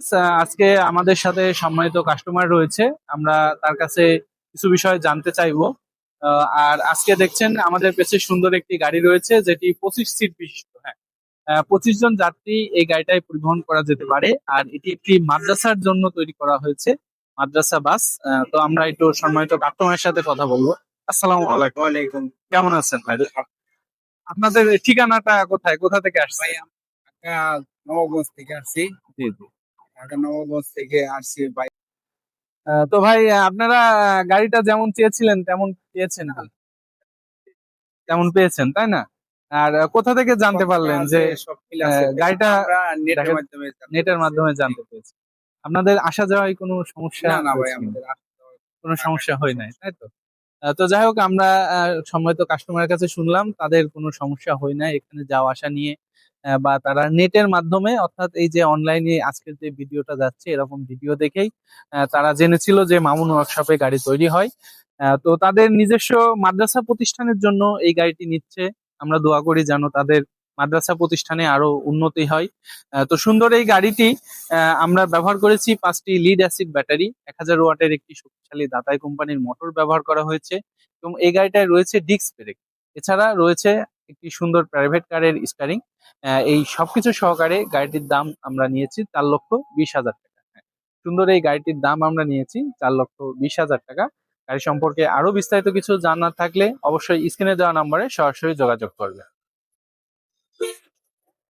আহ, আজকে আমাদের সাথে সম্মানিত কাস্টমার রয়েছে। আমরা তার কাছে কিছু বিষয় জানতে চাইব। আর আজকে দেখছেন আমাদের পেছে সুন্দর একটি গাড়ি রয়েছে যেটি পঁচিশ সিট বিশিষ্ট হ্যাঁ। পঁচিশ জন যাত্রী এই গাড়িটায় পরিবহন করা যেতে পারে আর এটি একটি মাদ্রাসার জন্য তৈরি করা হয়েছে মাদ্রাসা বাস। তো আমরা একটু সম্মানিত কাস্টমারের সাথে কথা বলব। আসসালামু আলাইকুম। কেমন আছেন ভাই? আপনাদের ঠিকানাটা কোথায়? কোথা থেকে আসছে নবগঞ্জ থেকে আসছি। জি জি। ঢাকা নবগঞ্জ থেকে আসছি ভাই। তো ভাই আপনারা গাড়িটা যেমন চেয়েছিলেন তেমন পেয়েছেন কি? তেমন পেয়েছেন তাই না? আর কোথা থেকে জানতে পারলেন যে গাড়িটা নেটের মাধ্যমে জানতে নেটের মাধ্যমে জানতে পেরেছেন আপনাদের আসা যাওয়ায় কোনো সমস্যা না ভাই আমাদের কোনো সমস্যা হয় নাই তাই তো? তো যাই হোক আমরা সম্মানিত কাস্টমারের কাছে শুনলাম তাদের কোনো সমস্যা হয় নাই এখানে যাওয়া আসা নিয়ে। বা তারা নেটের মাধ্যমে, অর্থাৎ এই যে অনলাইনে আজকের যে ভিডিওটা যাচ্ছে, এরকম ভিডিও দেখেই তারা জেনেছিল যে মামুন ওয়ার্কশপে গাড়ি তৈরি হয়। তো তাদের নিজস্ব মাদ্রাসা প্রতিষ্ঠানের জন্য এই গাড়িটি নিচ্ছে। আমরা দোয়া করি যেন তাদের মাদ্রাসা প্রতিষ্ঠানে আরও উন্নতি হয়। তো সুন্দর এই গাড়িটি আমরা ব্যবহার করেছি পাঁচটি লিড অ্যাসিড ব্যাটারি এক হাজার ওয়াটের একটি শক্তিশালী দাতাই কোম্পানির মোটর ব্যবহার করা হয়েছে এবং এই গাড়িটায় রয়েছে ডিস্ক ব্রেক এছাড়া রয়েছে একটি সুন্দর প্রাইভেট কারের স্টারিং এই সবকিছু সহকারে গাড়িটির দাম আমরা নিয়েছি চার লক্ষ বিশ হাজার টাকা। হ্যাঁ, সুন্দর এই গাড়িটির দাম আমরা নিয়েছি চার লক্ষ বিশ হাজার টাকা। গাড়ি সম্পর্কে আরও বিস্তারিত কিছু জানার থাকলে অবশ্যই স্ক্রিনে দেওয়া নম্বরে সরাসরি যোগাযোগ করবে